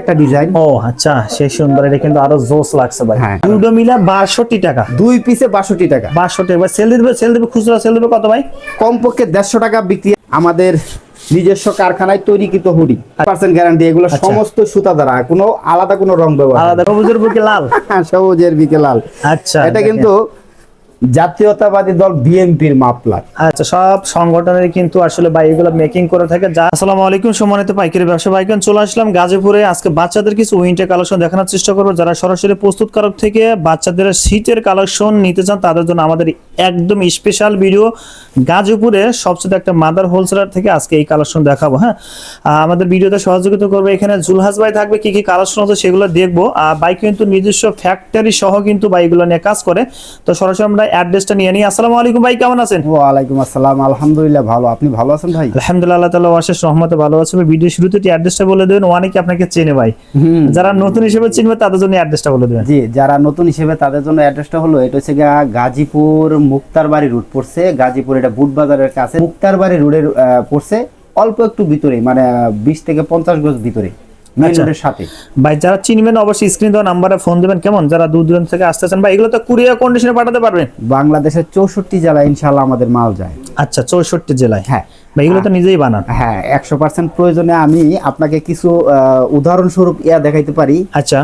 একটা ডিজাইন। ও আচ্ছা সেই সুন্দর এটা কিন্তু আরও জোস লাগছে ভাই। দুটো মিলে বাষট্টি টাকা। দুই পিসে বাষট্টি টাকা। বাষট্টি এবার সেল দিবে সেল দিবে খুচরা সেল দিবে কত ভাই? কমপক্ষে দেড়শো টাকা বিক্রি। আমাদের নিজস্ব কারখানায় তৈরিকৃত হুডি। পার্সেন্ট গ্যারান্টি এগুলো আচ্ছা। সমস্ত সুতা দ্বারা কোনো আলাদা কোনো রং ব্যবহার আলাদা সবুজের বুকে লাল। সবুজের বিকে লাল। আচ্ছা এটা কিন্তু জাতীয়তাবাদী দল বিএনপির মাপলার আচ্ছা সব সংগঠনের কিন্তু আসলে ভাই এগুলো মেকিং করে থাকে। যা আসসালামু আলাইকুম, সম্মানিত পাইকারি ব্যবসা ভাইকান চলে আসলাম গাজীপুরে। আজকে বাচ্চাদের কিছু উইন্টার কালেকশন দেখানোর চেষ্টা করব। যারা সরাসরি প্রস্তুতকারক থেকে বাচ্চাদের শীতের কালেকশন নিতে চান, তাদের জন্য আমাদের একদম স্পেশাল ভিডিও গাজীপুরে সবচেয়ে একটা মাদার হোলসেলার থেকে আজকে এই কালেকশন দেখাবো হ্যাঁ? আমাদের ভিডিওতে সহযোগিতা করবে এখানে জুলহাস ভাই থাকবে, কি কি কালেকশন আছে সেগুলো দেখব। আর বাইক কিন্তু নিজস্ব ফ্যাক্টরি সহ কিন্তু বাইকগুলো নিয়ে কাজ করে। তো সরাসরি আমরা অ্যাড্রেসটা নিয়ে নিই। আসসালামু আলাইকুম ভাই কেমন আছেন? ওয়ালাইকুম আসসালাম আলহামদুলিল্লাহ ভালো। আপনি ভালো আছেন ভাই? আলহামদুলিল্লাহ আল্লাহ তাআলা অশেষ রহমতে ভালো আছে। ভিডিও শুরুতে একটু অ্যাড্রেসটা বলে দেবেন অনেকে আপনাকে চেনে ভাই। যারা নতুন হিসেবে চিনবে তাদের জন্য অ্যাড্রেসটা বলে দেবেন। জি যারা নতুন হিসেবে তাদের জন্য অ্যাড্রেসটা হলো এটা হচ্ছে গাজীপুর মুক্তারবাড়ি রুট পড়ছে। গাজীপুর এটা বুট বাজারের কাছে। মুক্তারবাড়ি রোডের পড়ছে অল্প একটু ভিতরে মানে বিশ থেকে পঞ্চাশ গজ ভিতরে আচ্ছা। রোডের সাথে। ভাই যারা চিনবেন অবশ্যই স্ক্রিন দেওয়া নাম্বারে ফোন দেবেন। কেমন? যারা দূর দূরান্ত থেকে আসতেছেন ভাই এগুলো তো কুরিয়ার কন্ডিশনে পাঠাতে পারবেন। বাংলাদেশের চৌষট্টি জেলায় ইনশাল্লাহ আমাদের মাল যায়। আচ্ছা চৌষট্টি জেলায়। হ্যাঁ। এগুলো তো নিজেই বানান। হ্যাঁ একশো পার্সেন্ট প্রয়োজনে আমি আপনাকে কিছু উদাহরণস্বরূপ ইয়া দেখাইতে পারি। আচ্ছা।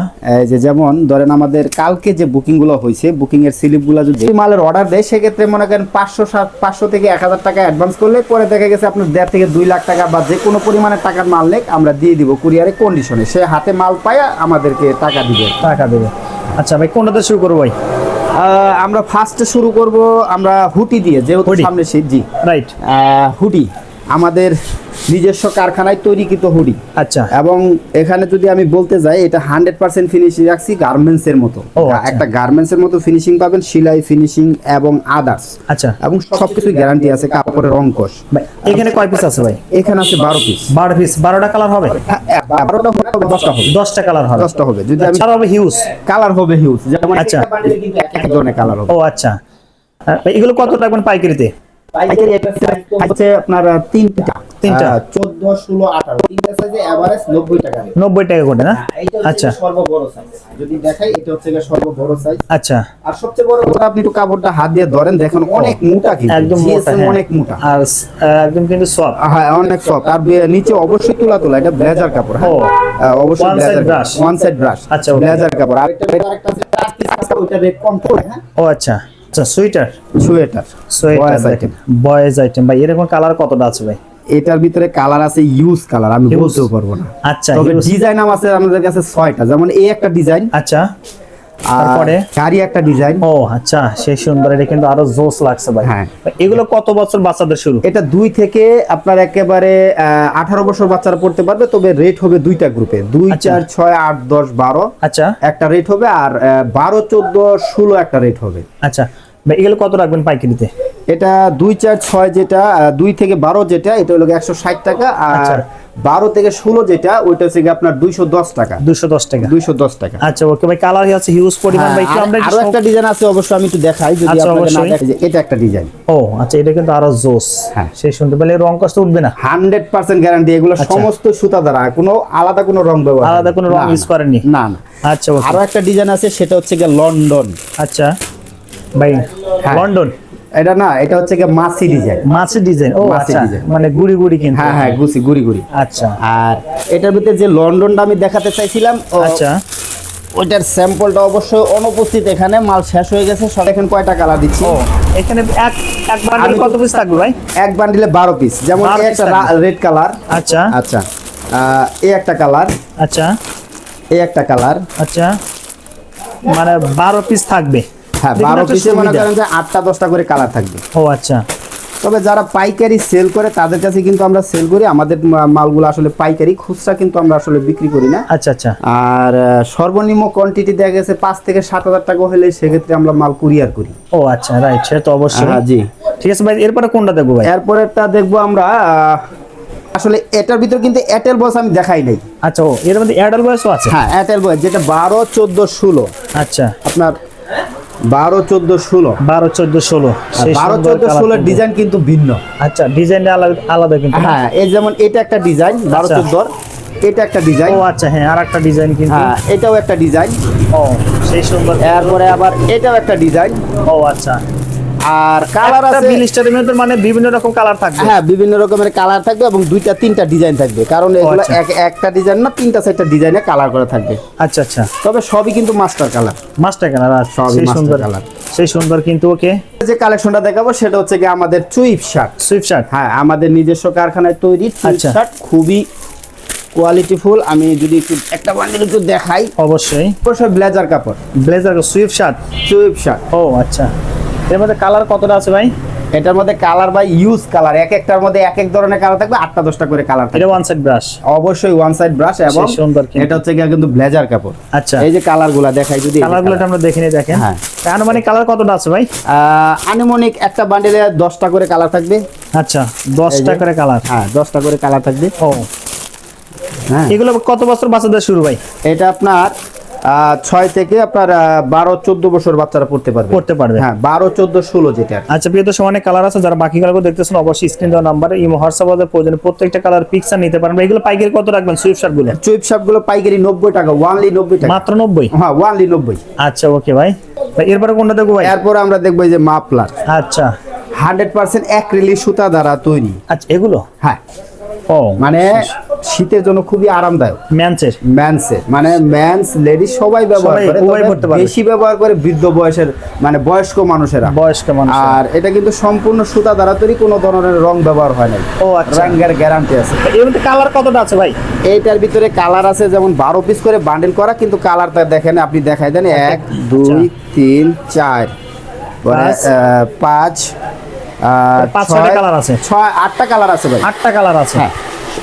যে যেমন ধরেন আমাদের কালকে যে বুকিংগুলো হয়েছে বুকিং এর স্লিপগুলো যদি মালের অর্ডার দেয় সেক্ষেত্রে মনে করেন পাঁচশো সাত পাঁচশো থেকে এক হাজার টাকা অ্যাডভান্স করলে পরে দেখা গেছে আপনার দেড় থেকে দুই লাখ টাকা বা যে কোনো পরিমাণের টাকার মাল নেক আমরা দিয়ে দিব কুরিয়ারে কন্ডিশনে সে হাতে মাল পায় আমাদেরকে টাকা দিবে। টাকা দেবে। আচ্ছা ভাই কোনটাতে শুরু করব ভাই? আমরা ফার্স্টে শুরু করব আমরা হুটি দিয়ে যেহেতু সামনে শীত জি। রাইট হুটি। আমাদের নিজস্ব কারখানায় তৈরিকৃত হুডি। আচ্ছা। এবং এখানে যদি আমি বলতে যাই এটা হান্ড্রেড পার্সেন্ট ফিনিশিং রাখছি গার্মেন্টস এর মতো আচ্ছা। একটা গার্মেন্টস এর মতো ফিনিশিং পাবেন সেলাই ফিনিশিং এবং আদার্স আচ্ছা। এবং সবকিছু গ্যারান্টি আছে কাপড়ের অঙ্কশ। এখানে কয় পিস আছে ভাই? এখানে আছে বারো পিস বারো পিস বারোটা কালার হবে? বারোটা হবে দশটা হবে। দশটা কালার হবে। দশটা হবে। যদি আমি হবে হিউজ কালার হবে হিউজ যেমন আচ্ছা। এক এক ধরনের কালার হবে। ও আচ্ছা। এগুলো কত রাখবেন পাইকারিতে? পাইকারি হচ্ছে আপনার তিনটা। তিনটা? চোদ্দ ষোলো আঠারো। তিনটা সাইজে এভারেজ টাকা নেবে। নব্বই টাকা করে না? হ্যাঁ, আচ্ছা। সর্ববড় সাইজ যদি দেখাই এটা হচ্ছে গিয়ে সর্ববড় সাইজ আচ্ছা। আর সবচেয়ে বড় কথা আপনি একটু কাপড়টা হাত দিয়ে ধরেন দেখেন অনেক মোটা কিন্তু। একদম মোটা, হ্যাঁ। অনেক মোটা। আর একদম কিন্তু সব হ্যাঁ অনেক সফট আর নিচে অবশ্যই তুলা তুলা এটা ব্লেজার কাপড় হ্যাঁ? অবশ্যই blazer brush। One side brush আচ্ছা। ব্লেজার কাপড়। আর একটা আরেকটা আছে পিস আছে ওইটা রেট কম পড়ে হ্যাঁ? ও আচ্ছা। আচ্ছা সুইটার সোয়েটার। Sweater item. দেখেন বয়েজ আইটেম ভাই এরকম কালার কতটা আছে ভাই? এটার ভিতরে কালার আছে ইউজ কালার আমি। বলতেও পারব না। আচ্ছা তবে। ডিজাইন আছে আমাদের কাছে ছয়টা। যেমন এই একটা ডিজাইন আচ্ছা। তারপরে? গাড়ি একটা ডিজাইন ও আচ্ছা সেই সুন্দর এটা কিন্তু আরও জোস লাগছে ভাই। হ্যাঁ। এগুলো কত বছর বাচ্চাদের শুরু? এটা দুই থেকে আপনার একেবারে আঠারো বছর বাচ্চারা পড়তে পারবে তবে রেট হবে দুইটা গ্রুপে দুই আচ্ছা। চার ছয় আট দশ বারো আচ্ছা। একটা রেট হবে আর বারো চোদ্দ ষোলো একটা রেট হবে। আচ্ছা। ভাই এগুলো কত রাখবেন পাইকারিতে? এটা দুই চার ছয় যেটা দুই থেকে বারো যেটা এটা হলো একশো ষাট টাকা আচ্ছা। আর বারো থেকে ষোলো যেটা ওইটা হচ্ছে আপনার দুইশো দশ টাকা। দুশো দশ টাকা। দুইশো দশ টাকা। আচ্ছা ওকে ভাই কালার আছে হিউজ পরিমাণ ভাই হ্যাঁ, আমরা আর- একটু ডিজাইন আছে অবশ্য আমি একটু দেখাই যদি আচ্ছা, আপনাকে না অবশ্যই। এটা একটা ডিজাইন ও আচ্ছা এটা কিন্তু আরও জোস। হ্যাঁ। সেই শুনতে পেলে রং কষ্ট উঠবে না? হান্ড্রেড পার্সেন্ট গ্যারান্টি এগুলো আচ্ছা। সমস্ত সুতা দ্বারা কোনো আলাদা কোনো রং ব্যবহার আলাদা কোনো রং ইউজ করেনি। না না আচ্ছা আরও একটা ডিজাইন আছে সেটা হচ্ছে গিয়ে লন্ডন। আচ্ছা। ভাই হ্যাঁ। লন্ডন। এটা না এটা হচ্ছে গিয়ে মাসি ডিজাইন। মাছের ডিজাইন ও আচ্ছা মানে গুড়ি গুড়ি কিন্তু। হ্যাঁ হ্যাঁ গুছি গুড়ি গুড়ি। আচ্ছা। আর এটার ভিতরে যে লন্ডনটা আমি দেখাতে চাইছিলাম ও- আচ্ছা। ওইটার স্যাম্পলটা অবশ্য অনুপস্থিত এখানে মাল শেষ হয়ে গেছে সব এখন কয়টা কালার দিচ্ছি? ও এখানে এক এক বান্ডেল কত পিস থাকবে ভাই? এক বান্ডিলে বারো পিস যেমন এই একটা রেড কালার আচ্ছা। আচ্ছা। এই একটা কালার আচ্ছা। এই একটা কালার আচ্ছা। মানে বারো পিস থাকবে। হ্যাঁ বারো পিসে মনে করেন যে আটটা দশটা করে কালার থাকবে। ও আচ্ছা। তবে যারা পাইকারি সেল করে তাদের কাছে কিন্তু আমরা সেল করি। আমাদের মালগুলো আসলে পাইকারি খুচরা কিন্তু আমরা আসলে বিক্রি করি না। আচ্ছা আচ্ছা। আর সর্বনিম্ন কোয়ান্টিটি দেখা গেছে পাঁচ থেকে সাত হাজার টাকা হলে সেক্ষেত্রে আমরা মাল কুরিয়ার করি। ও আচ্ছা রাইট তো অবশ্যই। হ্যাঁ, জি। ঠিক আছে ভাই এরপরে কোনটা দেখব ভাই? এরপরেরটা দেখব আমরা আসলে এটার ভিতর কিন্তু এয়ারটেল বস আমি দেখাই নাই। আচ্ছা ও এর মধ্যে অ্যাডাল বয়সও আছে? হ্যাঁ এয়ারটেল বস যেটা বারো চোদ্দ ষোলো। আচ্ছা। আপনার বারো চোদ্দ ষোলো। বারো চোদ্দ ষোলো। বারো চোদ্দ ষোলোর ডিজাইন কিন্তু ভিন্ন। আচ্ছা ডিজাইনটা আলাদা আলাদা কিন্তু হ্যাঁ এই যেমন এটা একটা ডিজাইন বারো আচ্ছা। চোদ্দোর। এটা একটা ডিজাইন। ও আচ্ছা হ্যাঁ আর একটা ডিজাইন কিন্তু। হ্যাঁ এটাও একটা ডিজাইন। ও সেই সুন্দর এরপরে আবার এটাও একটা ডিজাইন। ও আচ্ছা। আর কালার আছে মধ্যে মানে বিভিন্ন রকম কালার থাকবে। হ্যাঁ বিভিন্ন রকমের কালার থাকবে এবং দুইটা তিনটা ডিজাইন থাকবে। কারণ এগুলো আচ্ছা। এক একটা ডিজাইন না তিনটা চারটা ডিজাইনে কালার করা থাকবে। আচ্ছা আচ্ছা। তবে সবই কিন্তু মাস্টার কালার মাস্টার কালার আর সবই সুন্দর colour। সেই সুন্দর কিন্তু ওকে যে কালেকশনটা দেখাবো সেটা হচ্ছে কি আমাদের চুইপ শার্ট শার্ট হ্যাঁ আমাদের নিজস্ব কারখানায় তৈরি চুইপ আচ্ছা। শার্ট খুবই কোয়ালিটিফুল আমি যদি একটু একটা বান্ডিল একটু দেখাই। অবশ্যই। অবশ্যই ব্লেজার কাপড়। ব্লেজার সুইফট শার্ট চুইপ শার্ট ও আচ্ছা। এর মধ্যে কালার কতটা আছে ভাই? এটার মধ্যে কালার বা ইউজ কালার এক একটার মধ্যে এক এক ধরনের কালার থাকবে আটটা দশটা করে কালার থাকবে। এটা ওয়ান সাইড ব্রাশ অবশ্যই ওয়ান সাইড ব্রাশ এবং সুন্দর। এটা হচ্ছে গিয়ে কিন্তু ব্লেজার কাপড়। আচ্ছা। এই যে কালারগুলা দেখাই যদি কালারগুলো আমরা দেখে নিই দেখেন। হ্যাঁ। আনুমানিক কালার কতটা আছে ভাই? আনুমানিক একটা বান্ডেলে দশটা করে কালার থাকবে। আচ্ছা দশটা। করে কালার হ্যাঁ দশটা করে কালার থাকবে। ও। হ্যাঁ। এগুলো কত বছর বাচ্চাদের শুরু ভাই? এটা আপনার ছয় থেকে আপনার বারো চোদ্দ বছর বাচ্চারা পড়তে পারবে। পড়তে পারবে। হ্যাঁ বারো চোদ্দ ষোলো যেটা আচ্ছা প্রিয় দর্শক অনেক কালার আছে। যারা বাকি কালারগুলো দেখতেছেন অবশ্যই স্ক্রিন দেওয়া নাম্বার এই হোয়াটসঅ্যাপে প্রয়োজন। প্রত্যেকটা কালার পিকচার নিতে পারবেন। এগুলো পাইকারি কত রাখবেন সুইফট শার্টগুলো? চুইপ শার্টগুলো পাইকারি নব্বই টাকা ওয়ানলি নব্বই টাকা। মাত্র নব্বই? হ্যাঁ ওয়ানলি নব্বই। আচ্ছা ওকে ভাই। এরপরে কোনটা দেখব ভাই? এরপর আমরা দেখব এই যে মাপলার আচ্ছা। হান্ড্রেড পার্সেন্ট অ্যাক্রিলি সুতা দ্বারা তৈরি। আচ্ছা এগুলো? হ্যাঁ। মানে শীতের জন্য খুবই আরামদায়ক। ম্যানচের ম্যানসে মানে ম্যানস লেডিস সবাই ব্যবহার করে তবে করতে পারবে। বেশি ব্যবহার করে বৃদ্ধ বয়সের মানে বয়স্ক মানুষেরা। বয়স্ক মানুষ আর এটা কিন্তু সম্পূর্ণ সুতা দ্বারা তৈরি কোনো ধরনের রং ব্যবহার হয় না ও আচ্ছা। রঙের গ্যারান্টি আছে। এর মধ্যে কালার কতটা আছে ভাই? এইটার ভিতরে কালার আছে যেমন বারো পিস করে বান্ডেল করা কিন্তু কালারটা দেখেন আপনি দেখাই দেন এক দুই তিন চার পরে পাঁচ। আহ, পাঁচ আহ, পাঁচ, ছয়- ছয়টা colour আছে। ছয় আটটা কালার আছে ভাই। আটটা কালার আছে। হ্যাঁ।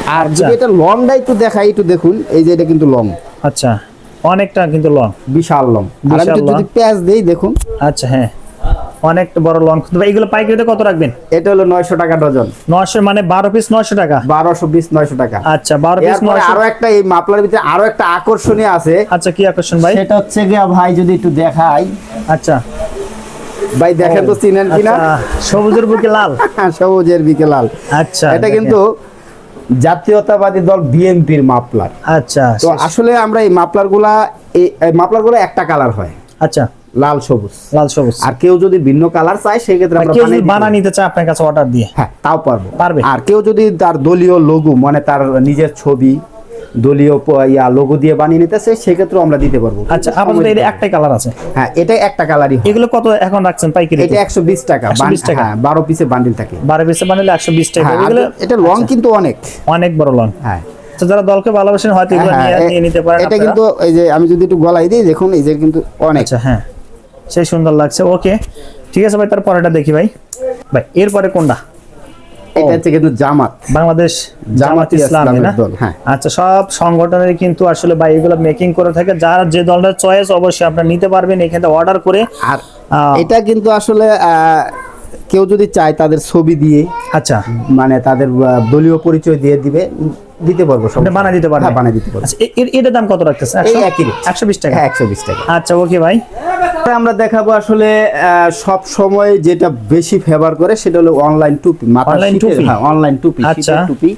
আর আচ্ছা। যদি এটা লংটা একটু দেখাই একটু দেখুন এই যে এটা কিন্তু লং। আচ্ছা। অনেকটা কিন্তু লং। বিশাল লং। আর আমি যদি long। দেই দেখুন। আচ্ছা হ্যাঁ। অনেক বড় লং। ভাই এগুলো পাইকারিতে কত রাখবেন? এটা হলো নয়শো টাকা ডজন। নয়শো মানে বারো পিস নয়শো টাকা? বারোশো বিশ নয়শো টাকা। আচ্ছা বারো পিস এরপরে নয়শো আরও একটা এই মাপলার ভিতরে আরও একটা আকর্ষণীয় আছে। আচ্ছা কি আকর্ষণ ভাই? সেটা হচ্ছে গিয়া ভাই যদি একটু দেখাই। আচ্ছা। ভাই দেখেন তো চিনেন কিনা? আচ্ছা, সবুজের বুকে লাল। সবুজের বিকে লাল। আচ্ছা এটা কিন্তু জাতীয়তাবাদী দল বিএনপির মাপলার আচ্ছা তো আসলে আমরা এই মাপলারগুলা এই মাপলারগুলো একটা কালার হয়। আচ্ছা। লাল সবুজ। লাল সবুজ। আর কেউ যদি ভিন্ন কালার চায় সেই ক্ষেত্রে আমরা কেউ বানা নিতে চায় আপনার কাছে অর্ডার দিয়ে। হ্যাঁ তাও পারব। পারবে। আর কেউ যদি তার দলীয় লোগো মানে তার নিজের ছবি দলীয় ইয়া লোগো দিয়ে বানিয়ে নিতে চায় সেক্ষেত্রেও আমরা দিতে পারব। আচ্ছা আপাতত এর একটাই কালার আছে? হ্যাঁ এটা একটা কালারই এগুলো কত এখন রাখছেন পাইকারি এটা একশো বিশ টাকা 120 টাকা। হ্যাঁ বারো পিসে বান্ডিল থাকে। বারো পিসে বানালে একশো বিশ টাকা। হ্যাঁ এগুলো এটা লং কিন্তু অনেক। অনেক বড় লং হ্যাঁ। তো যারা দলকে ভালোবাসেন হয়তো এগুলো হ্যাঁ, নিয়ে নিতে পারেন এটা কিন্তু এই যে আমি যদি একটু গলায় দিই দেখুন এই যে কিন্তু অনেক। আচ্ছা হ্যাঁ। সেই সুন্দর লাগছে। ওকে ঠিক আছে ভাই তার পরেরটা দেখি ভাই। ভাই এরপরে কোনটা? এটা হচ্ছে কিন্তু জামাত। বাংলাদেশ জামাত ইসলামী না? হ্যাঁ। আচ্ছা সব সংগঠনের কিন্তু আসলে ভাই এগুলো মেকিং করে থাকে। যার যে দলটার চয়েস অবশ্যই আপনারা নিতে পারবেন এখানে অর্ডার করে। আর এটা কিন্তু আসলে কেউ যদি চায় তাদের ছবি দিয়ে আচ্ছা। মানে তাদের দলীয় পরিচয় দিয়ে দিবে দিতে পারব সব বানায় দিতে পারবেন হ্যাঁ বানিয়ে দিতে পারব। আচ্ছা এর- দাম কত রাখতেছে? একই একশো বিশ টাকা। হ্যাঁ একশো বিশ টাকা। আচ্ছা ওকে ভাই। আমরা দেখাবো আসলে সব সময় যেটা বেশি ফেভার করে সেটা হলো অনলাইন টুপি মাথার টুপি? হ্যাঁ অনলাইন টুপি আচ্ছা। টুপি।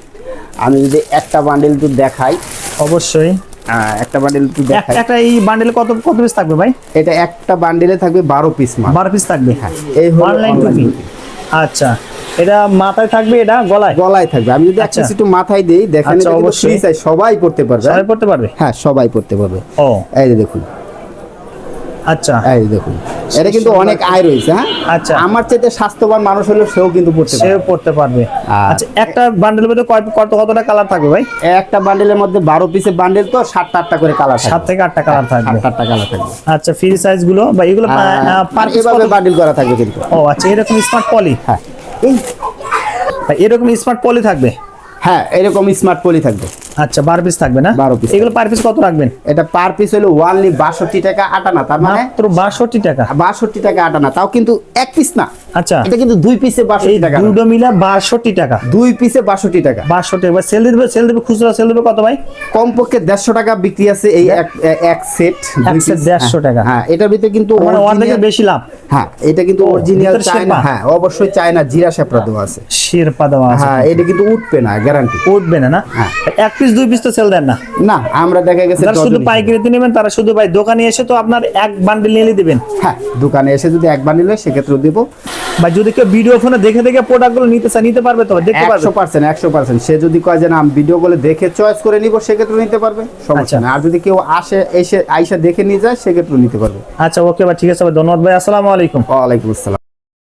আমি যদি একটা বান্ডেল একটু দেখাই। অবশ্যই। একটা বান্ডেল একটু দেখাই। একটা এই বান্ডেলে কত কত পিস থাকবে ভাই? এটা একটা বান্ডেলে থাকবে বারো পিস মাল বারো পিস থাকবে? হ্যাঁ, এই হলো অনলাইন টুপি। আচ্ছা। এটা মাথায় থাকবে এটা গলায়? গলায় থাকবে। আমি যদি আচ্ছা। একটা একটু মাথায় দিই দেখেন আচ্ছা, এটা কিন্তু সবাই পড়তে পারবে। সবাই পড়তে পারবে? হ্যাঁ সবাই পড়তে পারবে। ও। এই দেখুন। আচ্ছা। এই দেখুন এটা কিন্তু অনেক আয় রয়েছে হ্যাঁ? আচ্ছা। আমার চাইতে স্বাস্থ্যবান মানুষ হলেও সেও কিন্তু পড়তে সেও পড়তে পারবে। আচ্ছা একটা বান্ডেলের মধ্যে কয় কত কতটা কালার থাকবে ভাই? একটা বান্ডেলের মধ্যে বারো পিসের বান্ডেল তো সাতটা আটটা করে কালার সাত থেকে আটটা কালার থাকবে। সাতটা আটটা কালার থাকবে। আচ্ছা ফ্রি সাইজগুলো বা এগুলো পার এভাবে বান্ডিল করা থাকবে কিন্তু। ও আচ্ছা এরকম স্মার্ট পলি হ্যাঁ। এরকম স্মার্ট পলি থাকবে? হ্যাঁ এরকম স্মার্ট পলি থাকবে। আচ্ছা বারো পিস থাকবে না? 12 piece এগুলো পার পিস কত রাখবেন? এটা পার পিস হলো ওয়ানলি বাষট্টি টাকা আটানা তার মানে মাত্র বাষট্টি টাকা। বাষট্টি টাকা আটানা তাও কিন্তু এক পিস না। আচ্ছা। এটা কিন্তু দুই পিসে এই বাষট্টি টাকা। দুটো মিলে বাষট্টি টাকা। দুই পিসে বাষট্টি টাকা। বাষট্টি টাকা। সেল দেবে সেল দেবে খুচরা সেল দেবে কত ভাই? কমপক্ষে দেড়শো টাকা বিক্রি আছে এই এক এক সেট এক set 150 টাকা। হ্যাঁ এটার ভিতরে কিন্তু মানে অর্ধেকের বেশি লাভ। হ্যাঁ এটা কিন্তু অরিজিনাল চায়না হ্যাঁ অবশ্যই চায়না জিরা শেপরা দেওয়া আছে। শিরপা দেওয়া আছে। হ্যাঁ এটা কিন্তু উঠবে না গ্যারান্টি উঠবে না না? হ্যাঁ। এক পিস পিস দুই পিস তো সেল দেন না। না আমরা দেখা গেছে যারা শুধু পাইকারিতে নেবেন তারা শুধু ভাই দোকানে এসে তো আপনার এক বান্ডিল নিয়ে দিবেন। হ্যাঁ দোকানে এসে যদি এক বান্ডিল হয় সেক্ষেত্রে দেবো। বা যদি কেউ ভিডিও ফোনে দেখে দেখে প্রোডাক্টগুলো নিতে চায় নিতে পারবে তো? দেখতে পারবে? একশো পার্সেন্ট একশো পার্সেন্ট সে যদি কয় যে না আমি ভিডিও গুলো দেখে চয়েস করে নিব সেক্ষেত্রে নিতে পারবে। সমস্যা আচ্ছা। না আর যদি কেউ আসে এসে আইসা দেখে নিয়ে যায় সেক্ষেত্রে নিতে পারবে। আচ্ছা ওকে ভাই ঠিক আছে ভাই ধন্যবাদ ভাই। আসসালামু আলাইকুম। ওয়ালাইকুম আসসালাম।